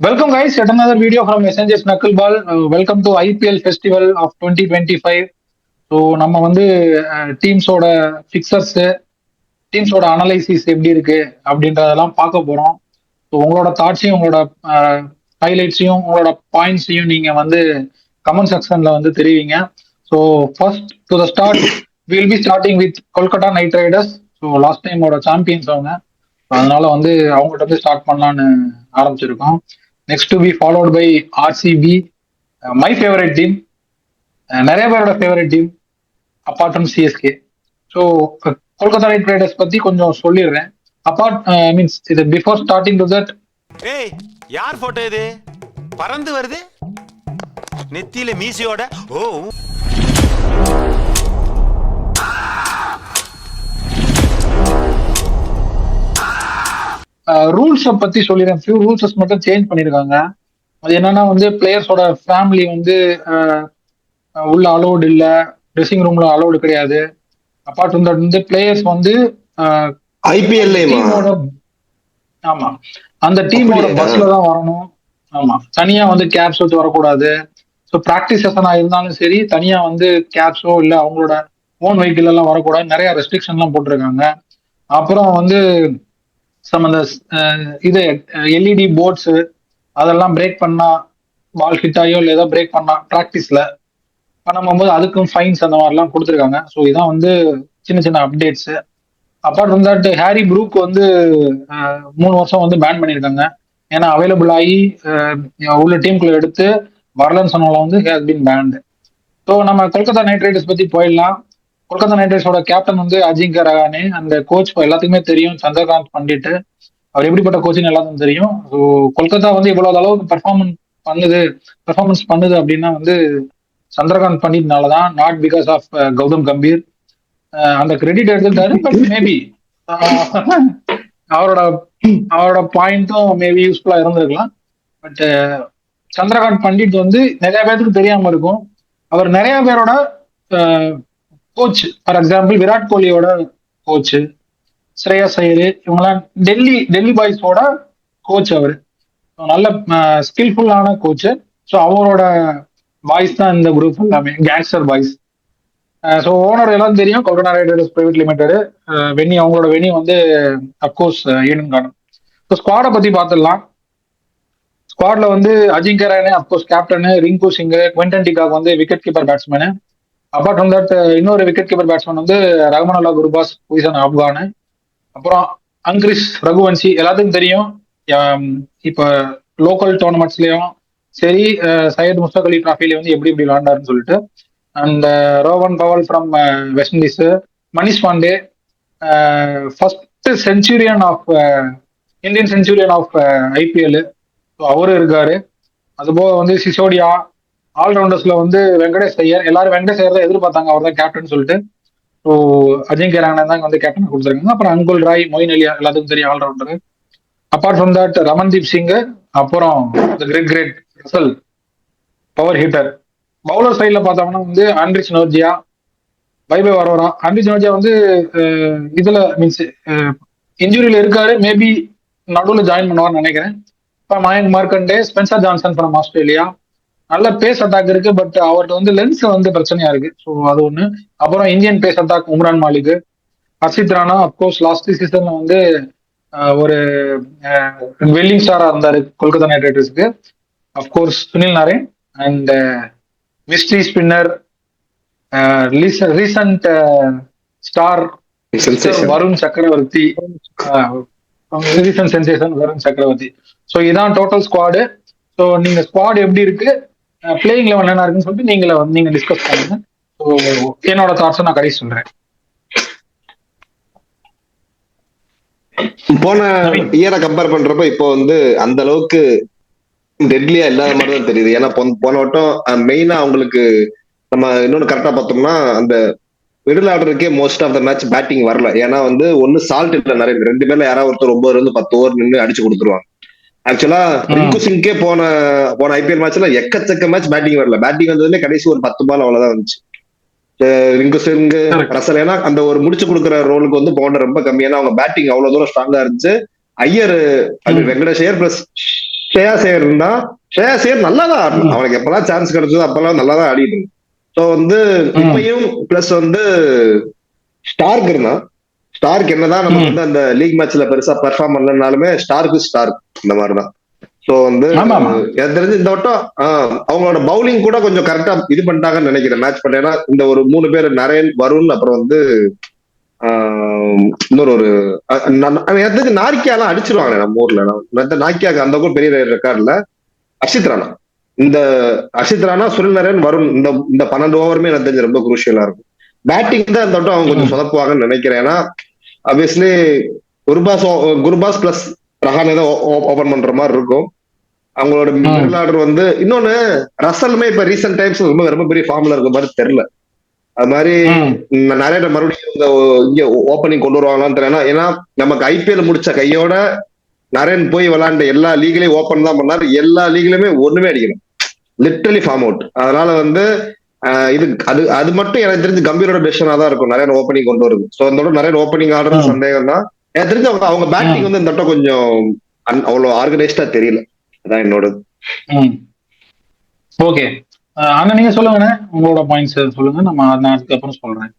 Welcome, guys. Yet another video from SNJ's Knuckleball. Uh, welcome to IPL Festival of 2025. So நம்ம வந்து டீம்ஸோட fixtures டீம்ஸோட analysis எப்படி இருக்கு அப்படின்றதெல்லாம் பார்க்க போறோம் ஸோ உங்களோட தாட்ஸையும் உங்களோட uh, ஹைலைட்ஸையும் உங்களோட பாயிண்ட்ஸையும் நீங்க வந்து கமெண்ட் செக்ஷன்ல வந்து தெரிவிங்க so first to the start will be starting with Kolkata Knight Riders so last டைமோட champions அவங்க அதனால வந்து அவங்ககிட்ட போய் ஸ்டார்ட் பண்ணலான்னு ஆரம்பிச்சிருக்கோம் next to be followed by RCB my favourite team நிறைய பேரோட favourite team apart from CSK so Kolkata Knight Riders பத்தி கொஞ்சம் சொல்லிடுறேன். அப்பார்ட் மீன்ஸ் இது பிஃபோர் ஸ்டார்டிங் டு தட் ஏய் யார் போட்டோ இது? பறந்து வருது? நெத்தியில மீசையோட? ஓ ரூல்ஸை பத்தி சொல்லிடுறேன். ஃபியூ ரூல்ஸஸ் மட்டும் சேஞ்ச் பண்ணியிருக்காங்க அது என்னன்னா வந்து பிளேயர்ஸோட ஃபேமிலி வந்து உள்ள அலோடு இல்லை. ட்ரெஸ்ஸிங் ரூம்ல அலோடு கிடையாது. அப்பார்ட் ஃப்ரம் தட் வந்து பிளேயர்ஸ் வந்து டீமோட ஆமா. அந்த டீமோட? பஸ்ல தான் வரணும். ஆமா. தனியா வந்து கேப்ஸ் வச்சு வரக்கூடாது. ஸோ ப்ராக்டிஸ் செஷனா இருந்தாலும் சரி தனியா வந்து கேப்ஸோ இல்ல அவங்களோட ஓன் வெஹிக்கிள் எல்லாம் வரக்கூடாது. நிறைய ரெஸ்ட்ரிக்ஷன் எல்லாம் போட்டிருக்காங்க. அப்புறம் வந்து சம் அந்த uh, இது uh, எல்இடி போர்ட்ஸ் அதெல்லாம் பிரேக் பண்ணா பால் ஹிட் ஆகியோ இல்லை ஏதோ பிரேக் பண்ணா ப்ராக்டிஸ்ல பண்ணும்போது அதுக்கும் ஃபைன்ஸ் அந்த மாதிரிலாம் கொடுத்துருக்காங்க. ஸோ இதான் வந்து சின்ன சின்ன updates apart from that Harry Brook வந்து uh, மூணு வருஷம் வந்து பேன் பண்ணியிருக்காங்க. ஏன்னா அவைலபிள் ஆகி உள்ள டீமுக்குள்ள எடுத்து வரலன்னு சொன்னவங்கள வந்து ஹேஸ் பின் பேண்ட் ஸோ நம்ம கொல்கத்தா நைட் ரைடர்ஸ் பத்தி போயிடலாம். கொல்கத்தா நைட் ரைடர்ஸோட கேப்டன் வந்து அஜிங்க ரகானே அந்த கோச் எல்லாத்துக்குமே தெரியும். சந்திரகாந்த் பண்டிட் அவர் எப்படிப்பட்ட கோச்சிங் எல்லாத்துக்கும் தெரியும். ஸோ கொல்கத்தா வந்து இவ்வளவு அளவுக்கு பெர்ஃபார்மன்ஸ் பண்ணுது. பெர்ஃபார்மன்ஸ் பண்ணுது அப்படின்னா வந்து சந்திரகாந்த் பண்டிட்னால தான் not because of uh, Gautam Gambhir. அந்த கிரெடிட் எடுத்துட்டாரு பட் மேபி அவரோட அவரோட பாயிண்ட்டும் மேபி யூஸ்ஃபுல்லா இருந்திருக்கலாம். பட் சந்திரகாந்த் பண்டிட் வந்து நிறைய பேருக்கு தெரியாம இருக்கும். அவர் நிறைய பேரோட கோச் ஃபார் எக்ஸாம்பிள் விராட் கோலியோட கோச் ஸ்ரேயா ஐயர் இவங்கெல்லாம் டெல்லி டெல்லி பாய்ஸோட கோச் அவர். நல்ல ஸ்கில்ஃபுல்லான கோச் ஸோ அவரோட பாய்ஸ் தான் இந்த குரூப் எல்லாமே கேங்ஸ்டர் பாய்ஸ் ஸோ ஓனர் எல்லாம் தெரியும் corona riders private limited venue அவங்களோட வெனி வந்து of course Eden Garden so ஸ்குவாடை பத்தி பார்த்துடலாம் ஸ்குவாட்ல வந்து Ajinkya Rahane of course captain Rinku Singh Quinton de Kock வந்து wicket keeper batsman apart from that இன்னொரு விக்கெட் கீப்பர் பேட்ஸ்மேன் வந்து ரஹ்மானுல்லா குருபாஸ் பொசிஷன் ஆப்கானு அப்புறம் அங்கிரிஷ் ரகுவன்சி எல்லாத்துக்கும் தெரியும். இப்போ லோக்கல் டோர்னமெண்ட்ஸ்லயும் சரி சையத் முஸ்தக் அலி டிராஃபில வந்து எப்படி எப்படி விளாண்டாருன்னு சொல்லிட்டு and Rovman Powell from West Indies Manish Pandey first centurion of Indian centurion of IPL அவரும் இருக்காரு. அதுபோக வந்து சிசோடியா ஆல்ரவுண்டர்ஸ்ல வந்து வெங்கடேஷ் ஐயர் எல்லாரும் வெங்கடேஷ் ஐயர் தான் எதிர்பார்த்தாங்க. அவர் தான் கேப்டன் சொல்லிட்டு ஸோ அஜிங்க ராணா தான் வந்து கேப்டன் கொடுத்துருக்காங்க. அப்புறம் அங்குல் ராய் மொயின் அலியா எல்லாத்துக்கும் தெரியும் allrounder. Apart from that Ramandeep Singh அப்புறம் great great Russell power hitter bowler சைட்ல பார்த்தோம்னா வந்து ஆண்ட்ரிச் நோர்ஜியா பைபை வரோரா. ஆண்ட்ரிச் நோர்ஜியா வந்து இதில் இதுல மீன்ஸ் இன்ஜுரியில இருக்காரு. மேபி நடுவில் ஜாயின் பண்ணுவார்னு நினைக்கிறேன். இப்போ Mayank Markande Spencer Johnson from Australia நல்ல பேஸ் அட்டாக் இருக்கு பட் அவர்கிட்ட வந்து லென்ஸ் வந்து பிரச்சனையா இருக்கு. ஸோ அது ஒண்ணு. அப்புறம் Indian pace attack Umran Malik. Harshit Rana of course last சீசன்ல வந்து ஒரு வெல்லிங் ஸ்டாரா இருந்தாரு Kolkata Knight ரைடர்ஸ்க்கு of course Sunil Narine and mystery spinner recent star Varun Chakravarthy recent sensation Varun Chakravarthy so இதான் டோட்டல் ஸ்குவாடு ஸோ நீங்க ஸ்குவாட் எப்படி இருக்கு? பிளேயிங் லெவல் என்ன இருக்குன்னு சொல்லிட்டு நீங்கள வந்து நீங்க டிஸ்கஸ் பண்ணுங்க. என்னோட தாட்ஸை நான் கடைசி சொல்றேன். போன இயரை கம்பேர் பண்றப்ப இப்போ வந்து அந்த அளவுக்கு டெட்லியா இல்லாத மாதிரி தான் தெரியுது. ஏன்னா போன- வட்டம் மெயினா அவங்களுக்கு நம்ம இன்னொன்னு கரெக்டா பார்த்தோம்னா அந்த middle ஆர்டருக்கே most of the match batting வரல. ஏன்னா வந்து ஒன்னு சால்ட் இல்ல நிறைய ரெண்டு பேர்ல யாராவது ஒருத்தர் ஒன்பது இருந்து பத்து ஓவர் நின்று அடிச்சு கொடுத்துருவாங்க. ஆக்சுவலா ரிங்கு சிங்கே போன போன ஐபிஎல் மேட்ச்ல எக்கச்சக்க மேட்ச் பேட்டிங் வரல. பேட்டிங் வந்ததுல கடைசி ஒரு பத்து பால் அவ்வளவுதான் வந்துச்சு ரிங்கு சிங். ரசல் ஏன்னா அந்த ஒரு முடிச்சு கொடுக்குற ரோலுக்கு வந்து பவுண்டர் ரொம்ப கம்மி. ஏன்னா அவங்க பேட்டிங் அவ்வளவு தூரம் ஸ்ட்ராங்கா இருந்துச்சு. ஐயர் அது. வெங்கடேஷ் பிளஸ் ஸ்ரேயா சேர் இருந்தா ஸ்ரேயா சேர் நல்லா தான் ஆடணும் அவனுக்கு எப்பெல்லாம் சான்ஸ் கிடைச்சதோ அப்பெல்லாம் நல்லா தான் ஆடிட்டு ஸோ வந்து. இப்பயும் பிளஸ் வந்து ஸ்டார்க் இருந்தான். ஸ்டார்க் என்னதான் நம்ம. வந்து அந்த லீக் மேட்ச்ல பெருசா பெர்ஃபார்ம் பண்ணலனாலுமே ஸ்டார்க்கு ஸ்டார்க் இந்த மாதிரிதான் சோ வந்து. எனக்கு தெரிஞ்சு இந்த வட்டம் ஆஹ், அவங்களோட பவுலிங் கூட கொஞ்சம் கரெக்டா இது பண்ணிட்டாங்கன்னு நினைக்கிறேன் மேட்ச் பண்ணேன்னா இந்த ஒரு மூணு பேர் நரேன் வருண் அப்புறம் வந்து இன்னொரு ஒரு தெரிஞ்சு நாரிக்கியாலாம் அடிச்சிருவாங்க நம்ம ஊர்ல நாக்கியாக்கு அந்த கூட பெரிய ரெக்கார்ட்ல அர்ஷித் ராணா இந்த அர்ஷித் ராணா சுனில் நரேன் வருண் இந்த இந்த பன்னெண்டு ஓவருமே எனக்கு தெரிஞ்சு ரொம்ப குரூஷியலா இருக்கும் பேட்டிங் தான் இந்த வட்டம் அவங்க கொஞ்சம். சொதப்புவாங்கன்னு நினைக்கிறேன் ஏன்னா ஆப்வியஸ்லி குருபாஸ் குருபாஸ் பிளஸ் ரஹானே தான் ஓபன் பண்ற மாதிரி இருக்கும். அவங்களோட. மிடில் ஆர்டர் வந்து இன்னொன்னு ரசலுமே இப்ப ரீசெண்ட் டைம்ஸ் ரொம்ப ரொம்ப பெரிய ஃபார்ம்ல இருக்க மாதிரி தெரியல. அது மாதிரி நிறைய மறுபடியும் இந்த இங்க ஓப்பனிங் கொண்டு வருவாங்களான்னு தெரியல. ஏன்னா நமக்கு ஐபிஎல் முடிச்ச கையோட நரேன் போய் விளையாண்ட எல்லா லீக்லயும் ஓப்பன் தான் பண்ணாரு. எல்லா லீக்லயுமே ஒண்ணுமே அடிக்கணும் லிட்டரலி ஃபார்ம் அவுட் அதனால வந்து இது அது அது மட்டும் எனக்கு தெரிஞ்சு கம்பீரோட டெசிஷனா தான் இருக்கும். நிறைய ஓப்பனிங் கொண்டு வருது ஸோ அதோட நிறைய ஓப்பனிங் ஆடுறது ம். சந்தேகம் தான் எனக்கு தெரிஞ்சு அவங்க அவங்க பேட்டிங் வந்து இந்த வட்டம் கொஞ்சம் அவ்வளவு ஆர்கனைஸ்டா தெரியல. அதான் என்னோட ஓகே. அண்ணா நீங்க சொல்லுங்கண்ணே உங்களோட பாயிண்ட்ஸ் சொல்லுங்க. நம்ம நான் அதுக்கப்புறம் சொல்றேன்.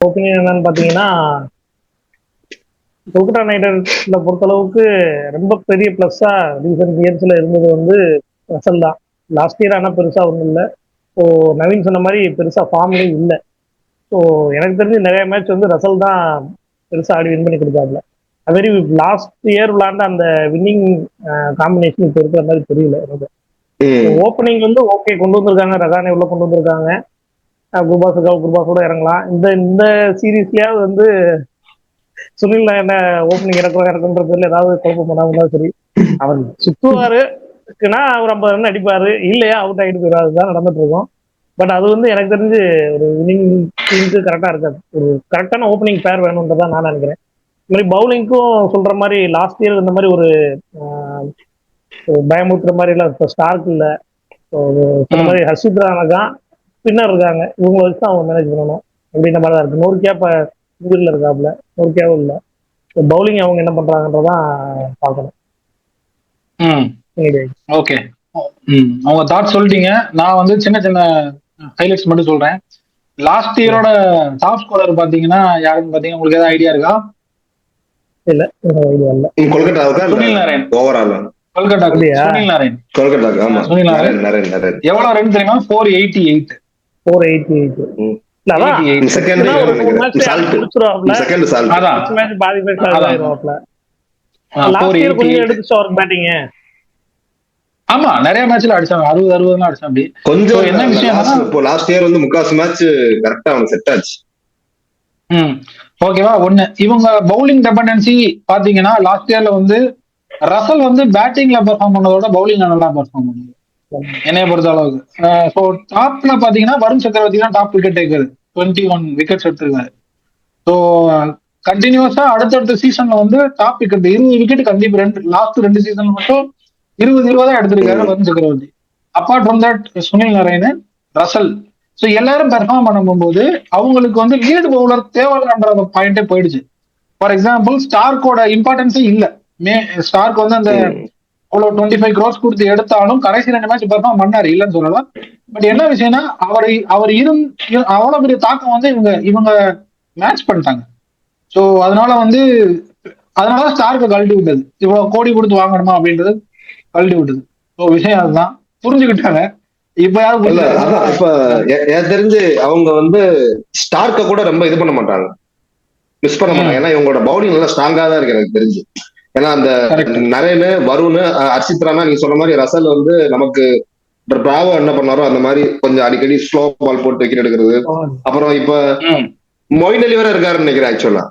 ஒப்பீனியன் என்னன்னு பாத்தீங்கன்னா கொல்கத்தா நைட் ரைடர்ஸ்ல பொறுத்தளவுக்கு ரொம்ப பெரிய பிளஸ்ஸா ரீசெண்ட் இயர்ஸ்ல இருந்தது வந்து ரசல் தான். லாஸ்ட் இயர் ஆனால் பெருசா ஒன்றும் இல்லை. ஸோ நவீன் சொன்ன மாதிரி பெருசா ஃபார்ம்லேயும் இல்லை. ஸோ எனக்கு தெரிஞ்சு நிறைய மேட்ச் வந்து ரசல் தான் பெருசா ஆடி வின் பண்ணி கொடுத்தாப்புல. அது மாதிரி லாஸ்ட் இயர் விளாண்ட அந்த வின்னிங் காம்பினேஷன் இப்போ இருக்கிற மாதிரி தெரியல எனக்கு. ஓப்பனிங் வந்து ஓகே கொண்டு வந்திருக்காங்க. ரகானே உள்ள கொண்டு வந்திருக்காங்க. குர்பாஸுக்காக குர்பாஸோட இறங்கலாம். இந்த இந்த சீரீஸ்லயாவது வந்து சுனில் என்ன ஓப்பனிங் இறக்குறோம் இறக்குன்ற பேர்ல ஏதாவது குழப்பம் பண்ணாம சரி. அவர் சுத்துவாருக்குன்னா அவர் ஐம்பது ரன் அடிப்பாரு. இல்லையா அவுட் ஆகிட்டு போயிடாது தான் நடந்துட்டு இருக்கும் பட் அது வந்து எனக்கு தெரிஞ்சு ஒரு வினிங் டீமுக்கு கரெக்டா இருக்காது. ஒரு கரெக்டான ஓப்பனிங் பேர் வேணுன்றதான் நான் நினைக்கிறேன். இந்த மாதிரி பவுலிங்க்கும் சொல்ற மாதிரி லாஸ்ட் இயர் இந்த மாதிரி ஒரு ஒரு பயமுறுத்துற மாதிரி இல்லை. இப்போ ஸ்டார்க் இல்லை. இந்த. மாதிரி ஹர்ஷித் ராணாதான் ஸ்பின்னர் இருக்காங்க. இவங்களை வச்சு தான் அவங்க மேனேஜ் பண்ணணும். அப்படின்ற மாதிரி தான் இருக்கு. நூறுக்கியா இப்போ இங்கில் இருக்காப்புல. நூறுக்கியாவும் இல்லை. பவுலிங் அவங்க என்ன பண்றாங்கன்றதான் பார்க்கணும். ஓகே அவங்க தாட் சொல்லிட்டீங்க. நான் வந்து சின்ன சின்ன ஹைலைட்ஸ் மட்டும் சொல்றேன். லாஸ்ட் இயரோட டாப் ஸ்கோரர் பாத்தீங்கன்னா யாருன்னு பாத்தீங்கன்னா உங்களுக்கு ஏதாவது ஐடியா இருக்கா? இல்ல ஐடியா இல்ல. கொல்கட்டாவுக்கா சுனில் ஓவரால் கொல்கட்டா? சுனில் நரேன் கொல்கட்டாக்கு ஆமா. சுனில் நரேன் எவ்வளவு ரன் தெரியுமா? ஃபோர் எயிட்டி எயிட் ஃபோர் ஆமா நிறைய மேட்ச்ல அடிச்சாங்க. அறுபது அறுபதுலாம் அடிச்சாங்க. அப்படி. கொஞ்சம் என்ன last- இப்போ லாஸ்ட் இயர் வந்து முக்காசு மேட்ச் கரெக்டா அவனுக்கு செட் ஆச்சு. ம். ஓகேவா ஒண்ணு. இவங்க பவுலிங் டெபெண்டன்சி பாத்தீங்கன்னா லாஸ்ட் இயர்ல வந்து ரசல் வந்து பேட்டிங்ல பெர்ஃபார்ம் பண்ணதோட பவுலிங்ல நல்லா பெர்ஃபார்ம் பண்ணாங்க என்னைய பொறுத்த அளவுக்கு. ஸோ டாப்ல பாத்தீங்கன்னா வருண் சக்கரவர்த்தி தான் top wicket taker twenty one wickets எடுத்திருக்காரு ஸோ கண்டினியூஸா அடுத்தடுத்த சீசன்ல வந்து டாப் விக்கெட் இருபது விக்கெட் கண்டிப்பா ரெண்டு லாஸ்ட் ரெண்டு சீசன் மட்டும் இருபது இருபதா எடுத்திருக்காரு Varun Chakravarthy. Apart from that Sunil நரேனன் Russell. So எல்லாரும் பெர்ஃபார்ம் பண்ணும்போது அவங்களுக்கு வந்து லீடு பவுலர் தேவைன்ற பாயிண்டே போயிடுச்சு. ஃபார் எக்ஸாம்பிள் ஸ்டார்க்கோட இம்பார்ட்டன்ஸே இல்ல. மே ஸ்டார்க் வந்து அந்த அவ்வளவு டுவெண்ட்டி ஃபைவ் க்ரோஸ் கொடுத்து எடுத்தாலும் கடைசி ரெண்டு மேட்ச் பெர்ஃபார்ம் பண்ணாரு இல்லைன்னு சொல்லலாம். பட் என்ன விஷயம்னா அவர் அவர் இருந் இரு- அவ்வளவு பெரிய தாக்கம் வந்து இவங்க இவங்க மேட்ச் பண்ணிட்டாங்க. ஸோ அதனால வந்து அதனால ஸ்டார்க்கு கழட்டி விட்டது. இவ்வளவு கோடி கொடுத்து வாங்கணுமா அப்படின்றது கழட்டி விட்டது ஸோ விஷயம் அதுதான். புரிஞ்சுக்கிட்டாங்க. இப்ப யாரும் இல்ல. அதான் இப்ப எனக்கு தெரிஞ்சு அவங்க வந்து ஸ்டார்க்க கூட ரொம்ப இது பண்ண மாட்டாங்க. மிஸ் பண்ண மாட்டாங்க. ஏன்னா இவங்களோட பவுலிங் நல்லா ஸ்ட்ராங்கா தான் இருக்கு எனக்கு தெரிஞ்சு. ஏன்னா அந்த. நரேனு வருண் ராணா நீங்க சொன்ன மாதிரி ரசல் வந்து நமக்கு பிராவோ என்ன பண்ணாரோ அந்த மாதிரி கொஞ்சம் அடிக்கடி ஸ்லோ பால் போட்டு விக்கெட் எடுக்கிறது. அப்புறம் இப்ப. மொயின் அலி வேற இருக்காருன்னு நினைக்கிறேன் ஆக்சுவலா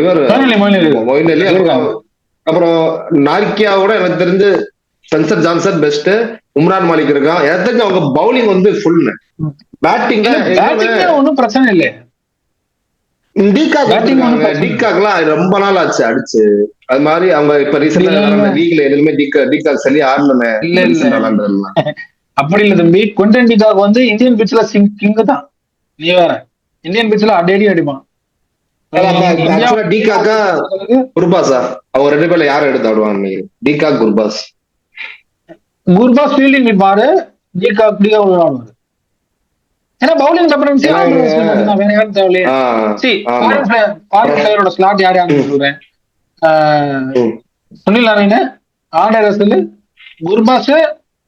இவர் மொயின் அலி, அப்புறம் நார்கியாவோட எனக்கு தெரிஞ்சு Spencer Johnson best Umran Malik இருக்கான் தெரிஞ்சு அவங்க பவுலிங் வந்து ஃபுல் பேட்டிங் ஒண்ணும் பிரச்சனை இல்லை. இல்ல. டிகாக்லாம் ரொம்ப நாள் ஆச்சு அடிச்சு. அது மாதிரி அவங்க இப்ப ரீசெண்டா. லீக்ல எதுவுமே டிகா டிகாக் சரியா ஆடணுமே. இல்ல, இல்ல. அப்படி இல்ல தம்பி. குவெண்டன் டிகாக் வந்து இந்தியன் பிச்சில் கிங் தான். நீ வேற. இந்தியன் பிச்சில் அடி அடி அடிப்பான். டிகாக்கா குர்பாஸா அவங்க ரெண்டு பேர்ல யார் எடுத்து ஆடுவாங்க de Kock Gurbaz. Gurbaz fielding நிற்பாரு de Kock de Kock விளையாடுவாரு ஏன்னா பவுலிங் ஏன்னா, வேற யாரும் தேவையில்லையே. ஃபாரின் பிளேயரோட ஸ்லாட் யார் யாருன்னு சொல்றேன். சுனில் நாராயண ஆண்டர் ரசல் குர்பாஸ்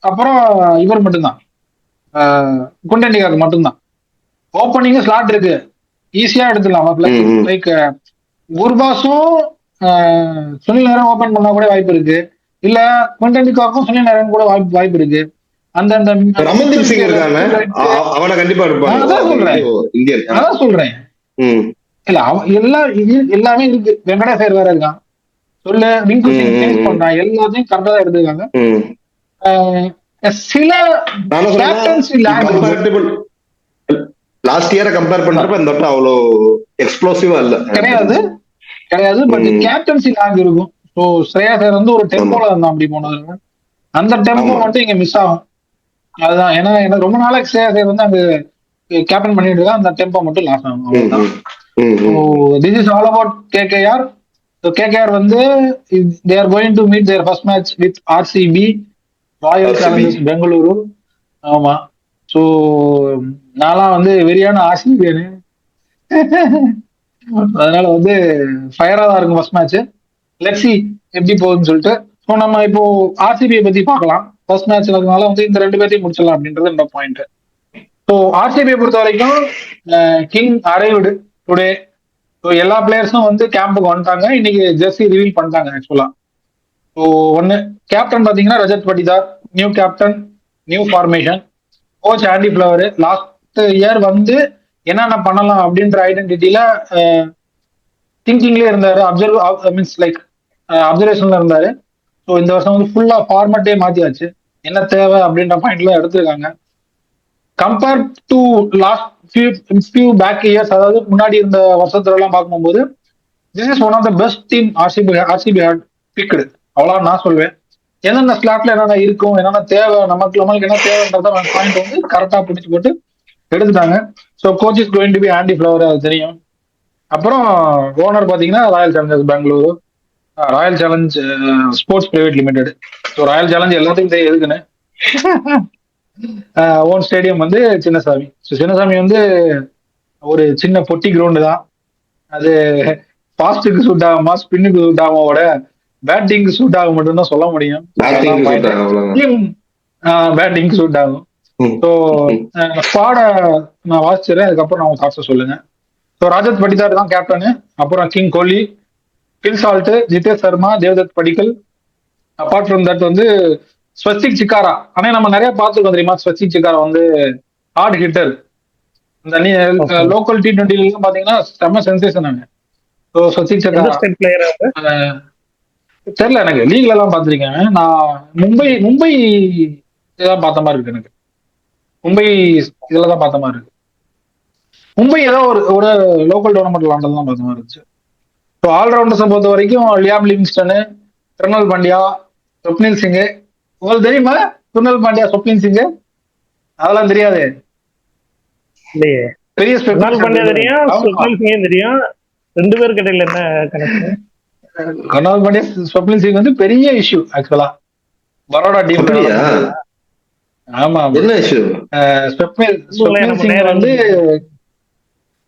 அப்புறம் இவர் மட்டும்தான். ஆஹ், குண்டண்டிகாக்கு மட்டும்தான். ஓப்பனிங் ஸ்லாட் இருக்கு. ஈஸியா எடுத்துடலாம். லைக் குர்பாஸும் ஆஹ், சுனில் நாராயண் ஓபன் பண்ணா கூட வாய்ப்பு இருக்கு. இல்ல குண்டண்டிகாக்கும் சுனில் நாராயண் கூட வாய்ப்பு வாய்ப்பு இருக்கு. அந்த அந்த ரமன்தீப் சிங் இருக்காங்க அவனை கண்டிப்பா அதான் சொல்றேன். அதான் சொல்றேன். இல்ல அவன் எல்லா இது எல்லாமே இருக்கு. வெங்கடேசர் வேற இருக்கான். சொல்லு ரிங்கு சிங். பண்றான். எல்லாத்தையும் கரெக்டா தான் எடுத்துருக்காங்க. சில lag இருக்கு. லாஸ்ட் இயரை கம்பேர் பண்றப்ப இந்த வட்டம் அவ்வளோ எக்ஸ்ப்ளோசிவா இல்ல. கிடையாது. கிடையாது. பட். கேப்டன்சி லாங் இருக்கும். ஸோ ஸ்ரேயா சார் வந்து ஒரு டெம்போல இருந்தான் அப்படி போனது. அந்த டெம்போ. மட்டும் இங்க மிஸ் ஆகும். அதுதான். ஏன்னா எனக்கு ரொம்ப நாளைக்கு ஸ்ரேயா சார் வந்து அங்க கேப்டன் பண்ணிட்டு இருக்கா அந்த டெம்போ மட்டும் லாஸ் ஆகும். This is all about KKR so KKR வந்து they are going to meet their first match with RCB Royal. Challengers Bengaluru ஆமா. ஸோ நான்லாம் வந்து வெறியான ஆர்சிபியனு அதனால வந்து ஃபயரா தான் இருக்கும் ஃபர்ஸ்ட் மேட்ச் லெட்ஸி எப்படி போகுதுன்னு சொல்லிட்டு. ஸோ நம்ம இப்போ ஆர்சிபியை பத்தி பார்க்கலாம். ஃபர்ஸ்ட் மேட்ச் இருக்கிறதுனால வந்து இந்த ரெண்டு பேர்த்தையும் முடிச்சிடலாம் அப்படின்றது என்னோட பாயிண்ட் ஸோ ஆர்சிபியை பொறுத்த வரைக்கும் கிங் அரைவுடு டுடே ஸோ எல்லா பிளேயர்ஸும் வந்து கேம்புக்கு வந்துட்டாங்க. இன்னைக்கு ஜெர்சி ரிவீல் பண்ணிட்டாங்க ஆக்சுவலா ஸோ ஒன்னு கேப்டன் பாத்தீங்கன்னா Rajat Patidar. New captain new formation coach Andy Flower last year வந்து என்னென்ன பண்ணலாம் அப்படின்ற ஐடென்டிட்டியில திங்கிங்லேயே இருந்தாரு. அப்சர்வ் மீன்ஸ் லைக் அப்சர்வேஷன்ல இருந்தாரு. ஸோ இந்த வருஷம் வந்து ஃபுல்லா ஃபார்மட்டே மாத்தியாச்சு. என்ன தேவை அப்படின்ற பாயிண்ட்ல எடுத்திருக்காங்க. Compare to last few few back years அதாவது முன்னாடி இருந்த வருஷத்துல எல்லாம் பார்க்கும்போது this is one of the best team RCB RCB had picked அவ்வளோ நான் சொல்வேன். என்னென்ன ஸ்லாட்ல என்னென்ன இருக்கும் என்னென்ன தேவை நமக்கு நம்மளுக்கு என்ன தேவைன்றத பாயிண்ட் வந்து கரெக்டா பிடிச்சி போட்டு எடுத்துட்டாங்க. So coach is going to be Andy Flower அது தெரியும். அப்புறம் ஓனர் பாத்தீங்கன்னா Royal Challengers Bengaluru Royal Challenge Sports Private Limited so Royal Challenge எல்லாத்துக்கும் தெரியும் எதுக்குன்னு ஓன் ஸ்டேடியம் வந்து சின்னசாமி. ஸோ சின்னசாமி வந்து ஒரு சின்ன பொட்டி கிரவுண்டு தான். அது ஃபாஸ்ட்டுக்கு சூட் ஆகுமா ஸ்பின்னுக்கு சூட் ஆகுமோட பேட்டிங்க்கு சூட் ஆகும் மட்டும்தான் சொல்ல முடியும். பேட்டிங்க்கு சூட் ஆகும். ஸோ ஸ்குவாட நான் வாசிச்சிடுறேன் அதுக்கப்புறம் நான் தாட்ஸை சொல்லுங்க. ஸோ ராஜத் படிதார் தான் கேப்டனு அப்புறம் king Kohli Gill Salt Jitesh Sharma Devdutt Padikkal apart from that வந்து ஸ்வஸ்திக் சிக்காரா ஆனா நம்ம நிறைய பார்த்துருக்கோம் தெரியுமா? ஸ்வஸ்திக் சிக்காரா வந்து ஹார்ட் ஹிட்டர் இந்த. லோக்கல் டி டுவெண்ட்டில பாத்தீங்கன்னா செம்ம சென்சேஷன் அவன் ஸோ ஸ்வஸ்திக் சிக்காரா தெரியல எனக்கு. லீக்ல எல்லாம் பார்த்திருக்கேன். நான் மும்பை மும்பை இதெல்லாம் பார்த்த மாதிரி இருக்கு எனக்கு. மும்பை இதுல தான் பார்த்த மாதிரி இருக்கு. மும்பை ஏதோ ஒரு ஒரு லோக்கல் டோர்னமெண்ட் விளாண்டது தான் பார்த்த மாதிரி இருந்துச்சு. ஸோ ஆல்ரவுண்டர்ஸை பொறுத்த வரைக்கும் லியாம் லிவிங்ஸ்டனு கிருணல் பாண்டியா சொப்னில் சிங்கு. உங்களுக்கு தெரியுமா? கிருணல் பாண்டியா சொப்னில் சிங்கு? அதெல்லாம் தெரியாது. பெரிய பாண்டியா தெரியும் தெரியும். ரெண்டு பேருக்கு இடையில என்ன கனெக்ஷன் கர்னால் பாண்டியா ஸ்வப்னில் சிங் வந்து பெரிய இஷ்யூ ஆக்சுவலா பரோடா டீம்? ஆமா. என்ன இஷ்யூ வந்து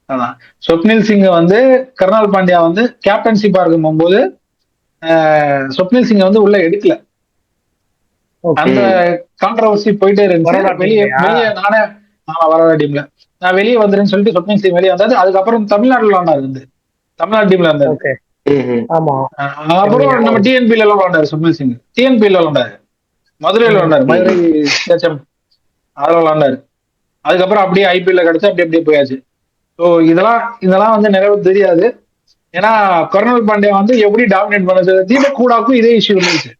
அதான் ஸ்வப்னில் சிங் வந்து கர்னால் பாண்டியா வந்து கேப்டன்சிப்பா இருக்கும் போகும்போது அஹ், ஸ்வப்னில் சிங் வந்து உள்ள எடுக்கல. அந்த கான்ட்ரவர்சி போயிட்டே இருந்துச்சு. வெளியே? வெளியே நானே ஆமா வரோடா டீம்ல. நான் வெளியே வந்துருன்னு சொல்லிட்டு ஸ்வப்னில் சிங் வெளியே வந்தாரு அதுக்கப்புறம் தமிழ்நாடுல விளாண்டாரு வந்து. தமிழ்நாடு டீம்ல இருந்தாரு அப்புறம் நம்ம டிஎன்பில எல்லாம் விளாண்டாரு சுப்னில் சிங் டிஎன்பில விளாண்டாரு. மதுரையில் விளாண்டாரு மதுரை. சேச்சம் அதுல விளாண்டாரு அதுக்கப்புறம் அப்படியே ஐபிஎல்ல கிடைச்சு அப்படியே அப்படியே போயாச்சு. ஸோ இதெல்லாம் இதெல்லாம் வந்து நிறைய தெரியாது. ஏன்னா கர்னல் பாண்டியா வந்து எப்படி டாமினேட் பண்ணது தீபக் கூடாக்கும் இதே இஷ்யூ இருந்துச்சு.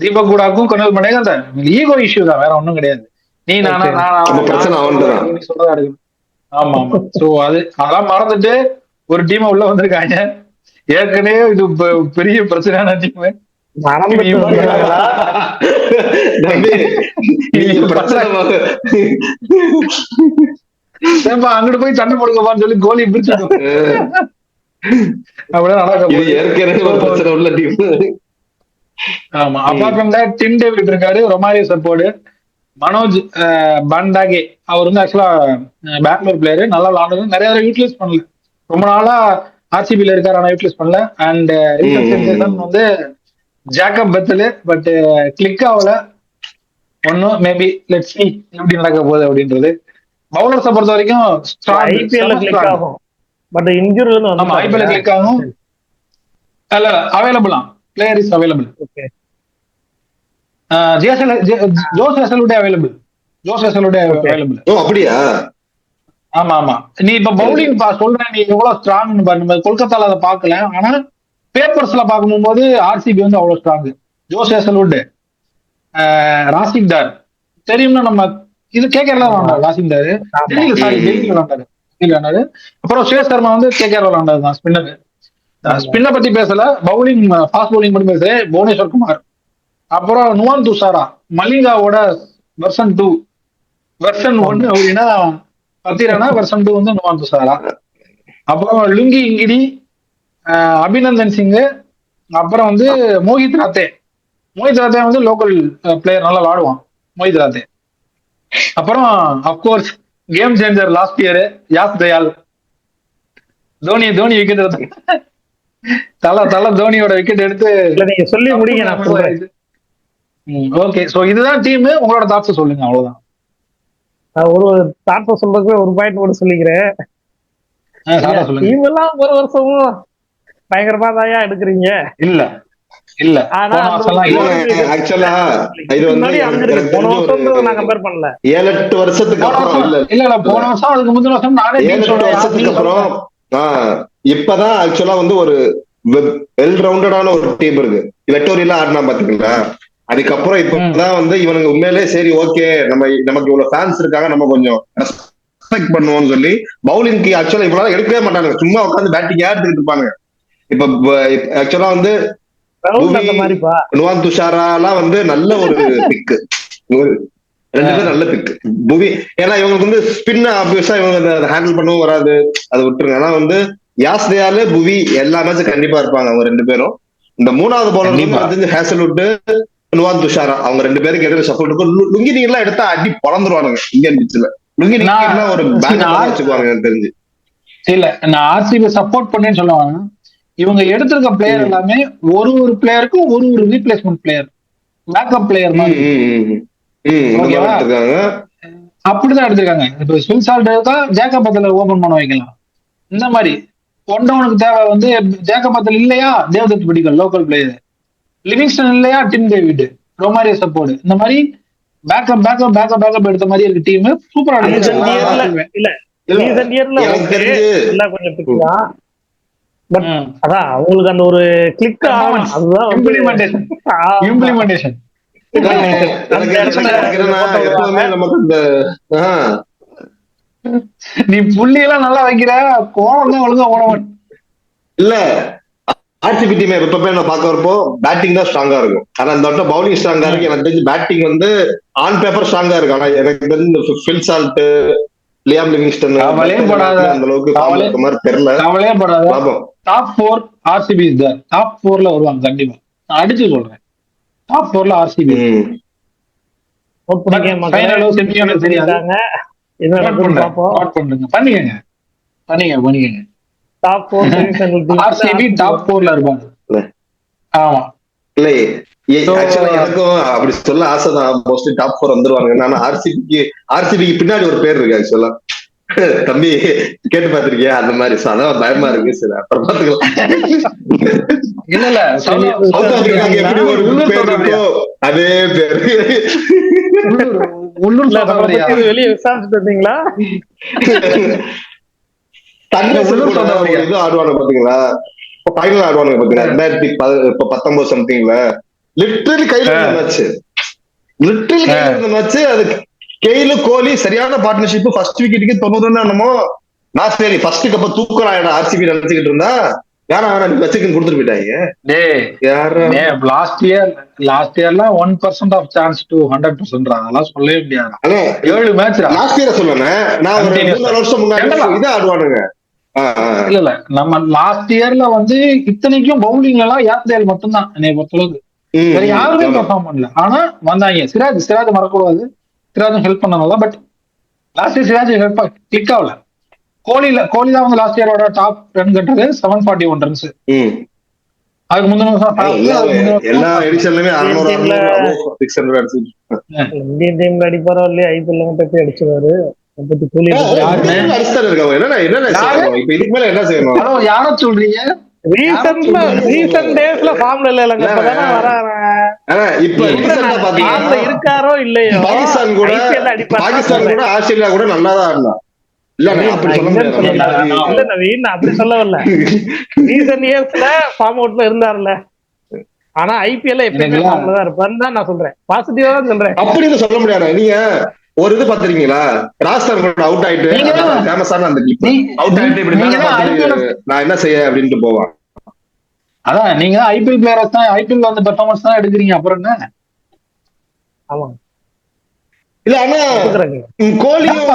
தீபக் கூடாக்கும் கர்னல் பாண்டியா அந்த ஈகோ இஷ்யூ தான். வேற ஒண்ணும் கிடையாது. நீ நானா. நானா தான். சொல்றதா எடுக்கணும் ஆமா ஆமா. சோ அது அதெல்லாம் மறந்துட்டு ஒரு டீம் உள்ள வந்திருக்காங்க. ஏற்கனவே இது பெ- பெரிய பிரச்சனையான டீம் பார்க்க- அங்கிட்டு போய் சண்டை போடுங்கப்பான்னு சொல்லி கோலி போகுது. ஏற்கனவே ஒரு பிரச்சனை உள்ள டீம் ஆமா apart from that Tim David இருக்காரு ரொமாரியோ சப்போர்ட் மனோஜ் பண்டாகே அவர் வந்து ஆக்சுவலா பெங்களூர் பிளேயர் நல்லா விளாடுறது நிறைய தடவை யூட்டிலைஸ் பண்ணல. ரொம்ப நாளா ஆர்சிபில இருக்காரு ஆனா யூட்டிலைஸ் பண்ணல. அண்ட் வந்து ஜாக்கப் பெத்தல் பட் கிளிக் ஆகல. ஒன்னும் மேபி லெட் சி எப்படி நடக்க போகுது அப்படின்றது. பவுலர்ஸை பொறுத்த வரைக்கும் ஐபிஎல்ல கிளிக் ஆகும். பட் இன்ஜுரி வந்து ஆமா ஐபிஎல் கிளிக் ஆகும். இல்ல அவைலபிளா player is available okay Josh எசலுடைய available Josh எசலுடைய அவைலபிள் ஓ அப்படியா? ஆமா ஆமா. நீ இப்ப பவுலிங் பா சொல்றேன் நீ எவ்வளவு ஸ்ட்ராங்னு பாரு நம்ம கொல்கத்தால அதை பார்க்கல. ஆனா பேப்பர்ஸ்ல பார்க்கும்போது ஆர்சிபி வந்து அவ்வளவு ஸ்ட்ராங் ஜோஸ் எசலுட் ராசிக் தார் தெரியும்னா நம்ம இது கேக்கர்ல விளாண்டாரு ராசிக் தார் டெல்லியில சாரி டெல்லியில விளாண்டாரு அப்புறம் சுரேஷ் சர்மா வந்து கேக்கர் விளாண்டாரு தான் ஸ்பின்னர் ஸ்பின்னை பத்தி பேசல பவுலிங் ஃபாஸ்ட் பவுலிங் மட்டும் பேசுறேன் புவனேஸ்வர் குமார். அப்புறம் நுவான் துஷாரா மலிங்காவோட வெர்ஷன் டூ வெர்ஷன் ஒன்னு அப்படின்னா பத்திரனா வெர்ஷன் டூ வந்து நுவான் துஷாரா. அப்புறம் லுங்கி இங்கிடி அபிநந்தன் சிங் அப்புறம் வந்து மோஹித் ராத்தே. மோஹித் ராத்தே வந்து லோக்கல் பிளேயர் நல்லா விளாடுவான். மோஹித் ராத்தே அப்புறம் of course game changer last year Yash Dayal. Dhoni Dhoni wicket எடுத்து தல தல தோனியோட விக்கெட் எடுத்து நீங்க சொல்லி முடிங்க நான் சொல்றேன். ஓகே சோ இதுதான் டீம் உங்களோட தாட்ஸ் சொல்லுங்க அவ்வளவுதான். நான் ஒரு தாட்டை சொல்றதுக்கு ஒரு பாயிண்ட் மட்டும் சொல்லிக்கிறேன். டீம் எல்லாம் ஒரு வருஷமும் பயங்கரமா தாயா எடுக்கிறீங்க. இல்ல. இல்ல. ஆக்சுவலா இது வந்து ஏழு எட்டு வருஷத்துக்கு அப்புறம் வருஷம் இல்ல இல்ல. இல்ல போன வருஷம் அதுக்கு முந்தின வருஷம் நானே ஏழு team எட்டு சொல்றேன். வருஷத்துக்கு அப்புறம் இப்பதான் ஆக்சுவலா வந்து ஒரு வெல் ரவுண்டடான ஒரு டீம் இருக்கு. வெட்டோரியெல்லாம் ஆடினா பாத்தீங்களா? அதுக்கப்புறம் இப்பதான் வந்து இவனுங்க உண்மையிலே சரி ஓகே நம்ம நமக்கு இவ்வளவு ஃபேன்ஸ் இருக்காங்க நம்ம கொஞ்சம் ரெஸ்பெக்ட் பண்ணுவோம்னு சொல்லி பவுலிங்க்கு ஆக்சுவலா இவ்வளவு எடுக்கவே மாட்டாங்க சும்மா உட்காந்து பேட்டிங் எடுத்துக்கிட்டு இருப்பாங்க இப்ப ஆக்சுவலா வந்து நுவான் துஷாராலாம் வந்து நல்ல ஒரு பிக்கு ரெண்டு பேரும் நல்ல பிக் புவி ஏன்னா இவங்களுக்கு வந்து ஸ்பின் ஆப்வியஸா இவங்க ஹேண்டில் பண்ணவும் வராது. அதை விட்டுருங்க. ஆனா வந்து யாஸ்தயாலு புவி எல்லா மேட்சும் கண்டிப்பா இருப்பாங்க அவங்க ரெண்டு பேரும். இந்த மூணாவது. பவுலர் வந்து ஹேசல்வுட் நுவான் துஷாரா அவங்க ரெண்டு பேருக்கு எதிர சப்போர்ட் இருக்கும் நீங்க எல்லாம் எடுத்தா அடி பொழந்துருவானுங்க இந்தியன் பிச்சுல லுங்கி நான் நீங்க ஒரு பேக் வச்சுக்குவாங்க எனக்கு தெரிஞ்சு. இல்ல நான் ஆர்சிபி சப்போர்ட் பண்ணேன்னு சொல்லுவாங்க இவங்க எடுத்திருக்க பிளேயர் எல்லாமே ஒரு ஒரு பிளேயருக்கும் ஒரு ஒரு ரீப்ளேஸ்மெண்ட் பிளேயர் பேக்கப் பிளேயர்? எடுத்திருக்காங்க. அப்படிதான் எடுத்திருக்காங்க. இப்ப ஸ்பின் சால்ட் எடுத்தா ஜேக்கப்பத்துல ஓபன் பண்ண வைக்கலாம். இந்த மாதிரி. ஒன் டவுனுக்கு தேவை வந்து ஜேக்கப்பத்தில் இல்லையா? Devdutt Padikkal local player Livingstone இல்லையா? டிம் டேவிட் ரொமாரியோ சப்போர்ட் இந்த மாதிரி பேக்கப் பேக்கப் பேக்கப் பேக்கப் எடுத்த மாதிரி இருக்கு டீம் சூப்பரா ரீசன்ட் பட் அதான் அவங்களுக்கு அந்த ஒரு கிளிக் ஆகணும். அதுதான் இம்ப்ளிமெண்டேஷன். இம்ப்ளிமெண்டேஷன் நீ புள்ளி எல்லாம் நல்லா வைக்கிற கோலம் தான் ஒழுங்கா ஓட இல்ல. ஆர்சிபி டீம் எப்பவுமே நான் பார்க்க வரப்போ பேட்டிங் தான் ஸ்ட்ராங்கா இருக்கும். ஆனா இந்த வட்டம் பவுலிங் ஸ்ட்ராங்கா இருக்கு. எனக்கு தெரிஞ்சு பேட்டிங் வந்து ஆன் பேப்பர் ஸ்ட்ராங்கா இருக்கு. ஆனா எனக்கு தெரிஞ்சு ஃபில் சால்ட் லியாம் லிவிங்ஸ்டன் கவலையே படாத. அந்த அளவுக்கு மாதிரி தெரியல. கவலையே படாத. பாப்போம் top four RCB is there top ஃபோர்ல வருவாங்க கண்டிப்பா. நான் அடிச்சு சொல்றேன். டாப் ஃபோர்ல ஆர்சிபி ம். vote பண்ணிக்க But மக்களே. final ஓ semi ஓ தெரியாது. சொல்லிட்டாங்க. என்ன நோட் பண்ணுங்க. பண்ணிக்கங்க. பண்ணிக்க பண்ணிக்கங்க. Top four semifinal RCB top ஃபோர்ல இருப்பாங்க. இல்ல. ஆமா. இல்லை. எனக்கும் அப்படி சொல்ல ஆசைதான் மோஸ்ட்லி டாப் ஃபோர் வந்துருவாங்க ஆனா ஆர்சிபிக்கு ஆர்சிபிக்கு பின்னாடி ஒரு பேர் இருக்கு ஆக்சுவலா தம்பி கேட்டு பாத்திருக்கியா அந்த மாதிரி. அதான் பயமா இருக்கு. சரி அப்புறம் பாத்துக்கலாம் இல்ல இல்ல. சவுத் ஆப்பிரிக்காக்கு எப்படி ஒரு பேர்? இருக்கோ அதே பேர். உள்ளூர்? வெளியே விசாரிச்சுட்டு வந்தீங்களா? தன்னை உள்ளூர் ஆடுவாங்க பாத்தீங்களா? இப்ப ஃபைனல் ஆடுவாங்க பாத்தீங்களா? ரெண்டாயிரத்தி இப்ப பத்தொன்பது சம்திங்ல லிட்டரலி கையில இருந்த மேட்ச் லிட்டரலி கையில இருந்த மேட்ச் அது கெயிலு கோலி சரியான பார்ட்னர்ஷிப் ஃபர்ஸ்ட் விக்கெட்டுக்கு தொண்ணூறு என்னமோ நான் சரி ஃபர்ஸ்ட் கப்ப தூக்கலாம் ஆர்சிபி நினைச்சுக்கிட்டு இருந்தா வேணா வேணா நீ வச்சுக்கின்னு கொடுத்துட்டு போயிட்டாங்க டேய் யாரு last year last இயர்லாம் one percent of chance to hundred percent அதெல்லாம் சொல்லவே முடியாது ஏழு மேட்ச் லாஸ்ட் இயர் சொல்லுங்க நான் ஒரு வருஷம் முன்னாடி. இது ஆடுவானுங்க. இல்ல இல்ல. நம்ம லாஸ்ட் இயர்ல வந்து இத்தனைக்கும் பவுலிங்ல எல்லாம் யாத்ரேல் மட்டும்தான் என்னை பொறுத்தளவுக்கு வேற யாருமே. பெர்ஃபார்ம் பண்ணல. ஆனா வந்தாங்க. சிராஜ் சிராஜ் மறக்கூடாது சிராஜும் ஹெல்ப் பண்ணனால. But last year Siraj help click ஆகல. கோலில கோலி தான் வந்து லாஸ்ட் இயரோட டாப் ரன் கட்டுறது செவன் ஃபார்ட்டி ஒன் ரன்ஸ் ம். அதுக்கு முந்தின வருஷம் இந்தியன் டீம்ல அடிப்பாரோ இல்லையா? ஐபிஎல் அடிச்சிருவாரு. யாரு? செய்யணும்? இப்ப இதுக்கு மேல என்ன செய்யணும்? ஹலோ யார சொல்றீங்க? இருக்காரோ இல்லையோ பாகிஸ்தான் கூட பாகிஸ்தான் கூட ஆஸ்திரேலியா கூட நல்லா தான் இருந்தா இல்ல நவீன் நான் அப்படி சொல்ல வரல ரீசன்ட் இயர்ஸ்ல ஃபார்ம் அவுட்ல இருந்தாருல்ல. ஆனா ஐபிஎல் எப்பயுமே தான் இருப்பாருன்னு தான் நான் சொல்றேன். பாசிட்டிவா தான் சொல்றேன். அப்படின்னு சொல்ல முடியாது? நீங்க? ஒரு இது பாத்திருக்கீங்களா ராஜஸ்தான் கூட அவுட் ஆயிட்டு. ஃபேமஸான அந்த அவுட் ஆயிட்டு இப்படி நான் என்ன செய்ய அப்படின்ட்டு போவான். அதான் நீங்க ஐபிஎல் பிளேயர்ஸ் தான் ஐபிஎல் வந்து பெர்ஃபார்மன்ஸ் தான் எடுக்கிறீங்க அப்புறம் என்ன? ஆமா இல்ல ஆனா கோலியும்.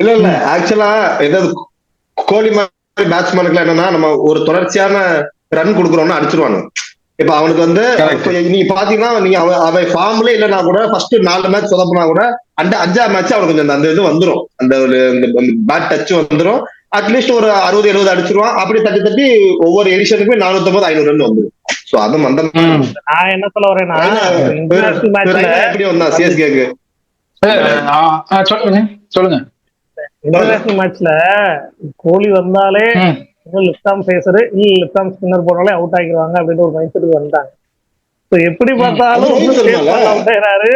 இல்ல இல்ல ஆக்சுவலா ஏதாவது கோலி மாதிரி பேட்ஸ்மேனுக்குலாம் என்னன்னா நம்ம ஒரு தொடர்ச்சியான ரன் கொடுக்குறோம்னா அடிச்சிருவாங்க இப்ப அவனுக்கு வந்து நீங்க பாத்தீங்கன்னா நீங்க அவன் அவன் ஃபார்ம்ல இல்லைன்னா கூட ஃபர்ஸ்ட் நாலு மேட்ச் சொதப்பினா கூட அந்த அஞ்சாம் மேட்ச் அவனுக்கு கொஞ்சம் அந்த இது வந்துரும். அந்த ஒரு பேட் டச் வந்துரும். அட்லீஸ்ட் ஒரு அறுபது எழுபது அடிச்சிருவான். அப்படி தட்டி தட்டி ஒவ்வொரு எடிஷனுக்குமே நானூத்தி ஐம்பது ஐநூறு ரன் வந்துரும். சோ அது அந்த. நான் என்ன சொல்ல வரேன்னா எப்படி வந்தான்? சிஎஸ்கேக்கு சொல்லுங்க சொல்லுங்க. இன்டர்நேஷனல் மேட்ச்ல கோலி வந்தாலே ம். லெஃப்ட் ஆர்ம் பேசரு இல்ல லெஃப்ட் ஆர்ம் ஸ்பின்னர் போனாலே அவுட் ஆகிடுவாங்க அப்படின்ற ஒரு மைண்ட் செட்டுக்கு வந்துட்டாங்க So எப்படி பார்த்தாலும் ஆயிடாரு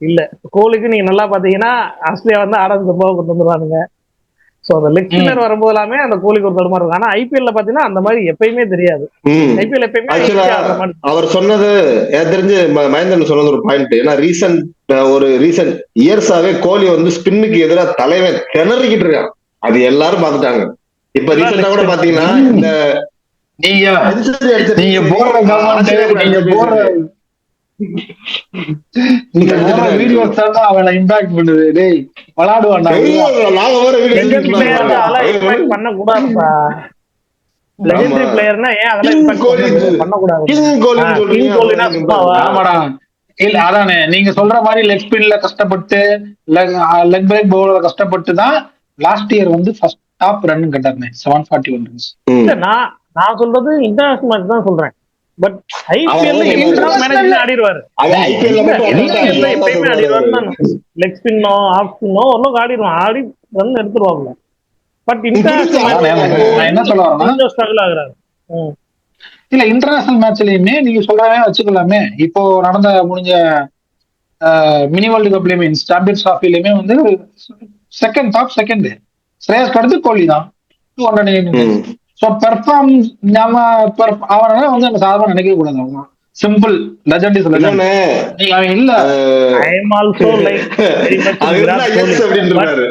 இல்ல கோலிக்கு நீங்க நல்லா பாத்தீங்கன்னா ஆஸ்திரேலியா வந்து ஆடம் ஜம்பாவை கொண்டு வந்துருவானுங்க சோ அந்த லெக் ஸ்பின்னர் வரும்போது எல்லாமே அந்த கோலிக்கு ஒரு தடுமாறு இருக்கும். ஆனா ஐபிஎல்ல பாத்தீங்கன்னா அந்த மாதிரி எப்பயுமே தெரியாது. ஐபிஎல் எப்பயுமே அவர் சொன்னது எனக்கு தெரிஞ்சு மகேந்திரன் சொன்னது ஒரு பாயிண்ட் ஏன்னா ரீசன்ட் ஒரு ரீசன்ட் இயர்ஸாவே கோலி வந்து ஸ்பின்னுக்கு எதிராக தலைவன் திணறிக்கிட்டு இருக்கான். அது எல்லாரும் பாத்துட்டாங்க இப்ப ரீசெண்டா கூட பாத்தீங்கன்னா இந்த நீங்க நீங்க போடுற கமெண்ட் நீங்க போடுற நீங்க போடுற வீடியோஸ் தான் அவனை இம்பாக்ட் பண்ணுது. டேய் இம்பாக்ட் பண்ண கூடாதுப்பா லெஜெண்டரி. பிளேயர்னா ஏன் அதெல்லாம். பண்ண கூடாது இல்ல அதானே. நீங்க சொல்ற மாதிரி லெக் ஸ்பின்ல கஷ்டப்பட்டு லெக் பிரேக் பவுலர் கஷ்டப்பட்டு தான் லாஸ்ட் இயர் வந்து ஃபர்ஸ்ட் டாப் ரன் கட்டாருனே செவன் ஃபார்ட்டி ஒன் ரன்ஸ் நான் நான் சொல்றது இன்டர்நேஷனல் மேட்ச் தான் சொல்றேன். பட் ஐபிஎல் மேனேஜ்மெண்ட் ஆடிடுவாரு? எப்பயுமே. ஆடிடுவாரு லெக் ஸ்பின்னோ ஆஃப் ஸ்பின்னோ ஒன்றும் ஆடிடுவான். ஆடி ரன் எடுத்துருவாங்க பட் இன்டர்நேஷனல் என்ன சொல்ல ஸ்ட்ரகிள் ஆகுறாரு. இல்ல இன்டர்நேஷனல் மேட்ச்லயுமே நீங்க சொல்றவே வச்சுக்கலாமே. இப்போ நடந்த முடிஞ்ச மினி வேர்ல்டு கப்லயுமே சாம்பியன்ஸ் டிராஃபிலயுமே வந்து செகண்ட் டாப் செகண்ட் ஸ்ரேயஸ் அடுத்து கோலி தான் டூ ஹண்ட்ரட் ம். ஸோ பெர்ஃபார்மன்ஸ் நம்ம perf- அவனை வந்து நம்ம சாதாரண நினைக்கவே கூடாது அவன் சிம்பிள் லெஜண்ட் இஸ் லெஜண்ட் அவன் இல்ல. கோலி. அப்படின்னு But இருப்பாரு.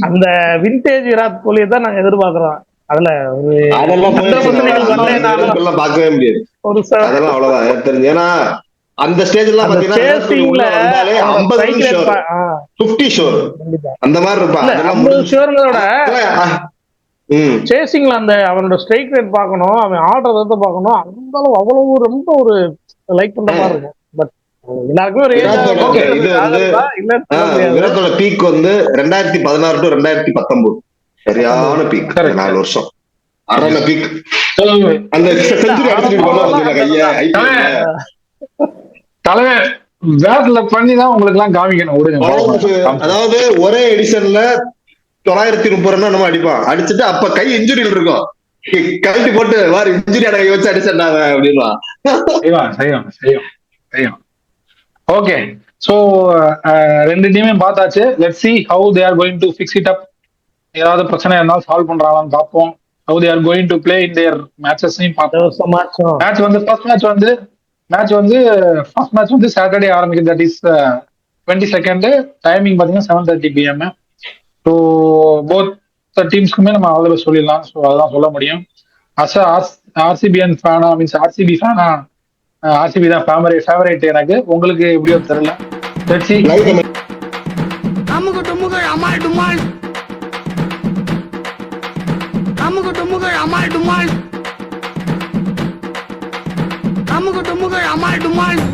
அந்த விண்டேஜ் விராட் கோலியை தான் நாங்க எதிர்பார்க்கிறோம். அதுல ஒரு அதெல்லாம் பார்க்கவே முடியாது. ஒரு அதெல்லாம் அவ்வளவுதான். எனக்கு தெரிஞ்சு ஏன்னா அந்த ஸ்டேஜ் எல்லாம் அந்த பாத்தீங்கன்னா விராட் கோலி chasing-ல உள்ள வந்தாலே அந்த 50 strike rate ஷோர். அந்த மாதிரி இருப்பான் இல்ல, அதெல்லாம் 50 முடிஞ்சு. ஷோர்ங்கிறத விட அதெல்லாம், ம். சேசிங்ல அந்த அவனோட ஸ்ட்ரைக் ரேட் பார்க்கணும் அவன் ஆடுறத வந்து பார்க்கணும் அந்த அளவு அவ்வளவு ரொம்ப ஒரு லைக் பண்ற மாதிரி இருக்கும். பட் எல்லாருக்குமே பீக் வந்து ரெண்டாயிரத்தி பதினாறு டு ரெண்டாயிரத்தி பத்தொன்பது. சரியான பீக். நாலு வருஷம். அரண பீக் அந்த செஞ்சுரி அடிச்சுட்டு போனா வந்து கைய தலைவன் பேட்ல பண்ணி தான் உங்களுக்கு எல்லாம் காமிக்கணும். விடுங்க அதாவது ஒரே எடிஷன்ல தொள்ளாயிரத்தி முப்பது ரன் நம்ம அடிப்பான் அடிச்சுட்டு அப்ப கை இன்ஜுரியில் இருக்கும். கழட்டி போட்டு வாரு இன்ஜுரி அடை வச்சு அடிச்சிருந்தாங்க செய்வான் செய்வான் செய்வான் ஓகே. ஸோ ரெண்டு டீமே பார்த்தாச்சு. Let see how they are going to fix it up ஏதாவது பிரச்சனை இருந்தாலும் சால்வ் பண்றாங்களான்னு பார்ப்போம். How they are going to play in their மேட்சஸையும் சந்தோஷமாச்சும். மேட்ச் வந்து ஃபர்ஸ்ட் மேட்ச் வந்து மேட்ச் வந்து ஃபர்ஸ்ட் மேட்ச் வந்து சாட்டர்டே ஆரம்பிக்குது. That is twenty second timing பார்த்தீங்கன்னா seven thirty PM so both டீம்ஸ்க்குமே நம்ம ஆல் சொல்லிடலாம். ஸோ அதெல்லாம் சொல்ல முடியும். அஸ் ஆர் ஆர்சிபிஎன் ஃபேனா மீன்ஸ் ஆர்சிபி ஃபேனா ஆர்சிபி தான் ஃபேமரி ஃபேவரேட் எனக்கு. உங்களுக்கு எப்படியோ தெரியல? லெட்ஸி அமால் டுமால். அமுகு